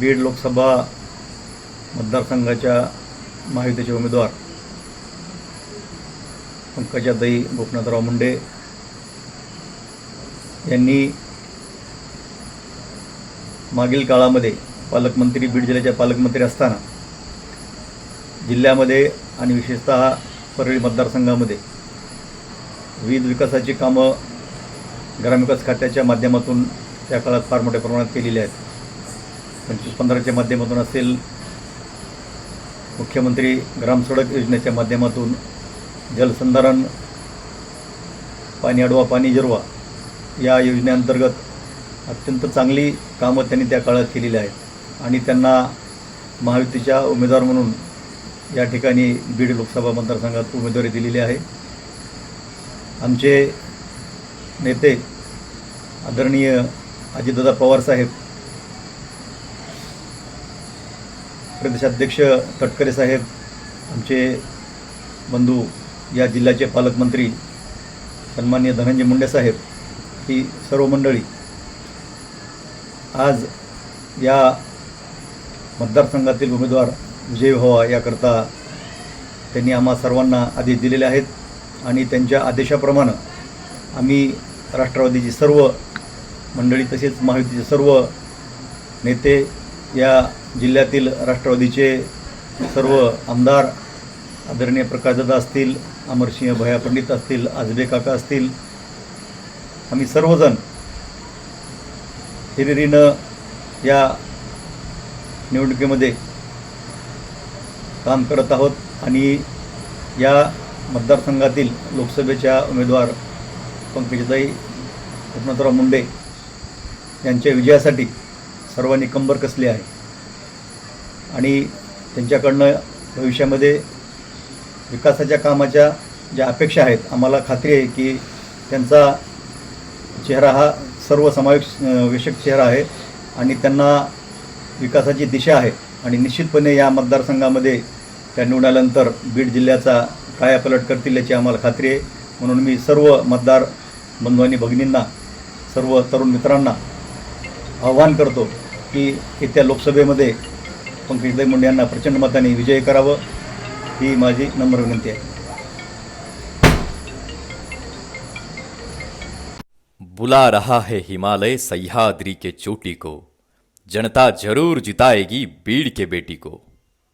बीड लोकसभा मतदारसंघाच्या महायुतीचे उमेदवार पंकजाताई गोपनाथराव मुंडे यांनी मागील काळामध्ये पालकमंत्री बीड जिल्ह्याच्या पालकमंत्री असताना जिल्ह्यामध्ये आणि विशेषतः परळी मतदारसंघामध्ये विविध विकासाची कामं ग्रामविकास खात्याच्या माध्यमातून त्या काळात फार मोठ्या प्रमाणात केलेली आहेत. पंचवीस पंधराच्या माध्यमातून असेल. मुख्यमंत्री ग्रामसडक योजनेच्या माध्यमातून जलसंधारण पाणी अडवा पाणी जिरवा या योजनेअंतर्गत अत्यंत चांगली कामं त्यांनी त्या काळात केलेली आहेत. आणि त्यांना महायुतीच्या उमेदवार म्हणून या ठिकाणी बीड लोकसभा मतदारसंघात उमेदवारी दिलेली आहे. आमचे नेते आदरणीय अजितदादा पवार साहेब प्रदेशाध्यक्ष तटकरे साहेब आमचे बंधू या जिल्ह्याचे पालकमंत्री सन्माननीय धनंजय मुंडे साहेब ही सर्व मंडळी आज या मतदारसंघातील उमेदवार विजयी व्हावा याकरता त्यांनी आम्हा सर्वांना आदेश दिलेले आहेत आणि त्यांच्या आदेशाप्रमाणे आम्ही राष्ट्रवादीची सर्व मंडळी तसेच महायुतीचे सर्व नेते या जिल्ह्यातील राष्ट्रवादीचे सर्व आमदार आदरणीय प्रकाशदादा असतील अमरसिंह भया पंडित असतील आजबे काका असतील आम्ही सर्वजण हिरिरीनं या निवडणुकीमध्ये काम करत आहोत आणि या मतदारसंघातील लोकसभेच्या उमेदवार पंकजताई एकनाथराव मुंडे यांच्या विजयासाठी सर्वांनी कंबर कसली आहे? आणि त्यांच्याकडनं भविष्यामध्ये विकासाच्या कामाच्या ज्या अपेक्षा आहेत आम्हाला खात्री आहे की त्यांचा चेहरा हा सर्व समावेश विषयक चेहरा आहे आणि त्यांना विकासाची दिशा आहे. आणि निश्चितपणे या मतदारसंघामध्ये त्या निवडून आल्यानंतर बीड जिल्ह्याचा कायापलट करतील याची आम्हाला खात्री आहे. म्हणून मी सर्व मतदार बंधू आणि भगिनींना सर्व तरुण मित्रांना आव्हान करतो की येत्या लोकसभेमध्ये पंकजताई मुंडे यांना प्रचंड मताने विजय करावं ही माझी नम्र विनंती आहे. बुला रहा है हिमालय सह्याद्री के चोटी को जनता जरूर जिताएगी बीड़ के बेटी को।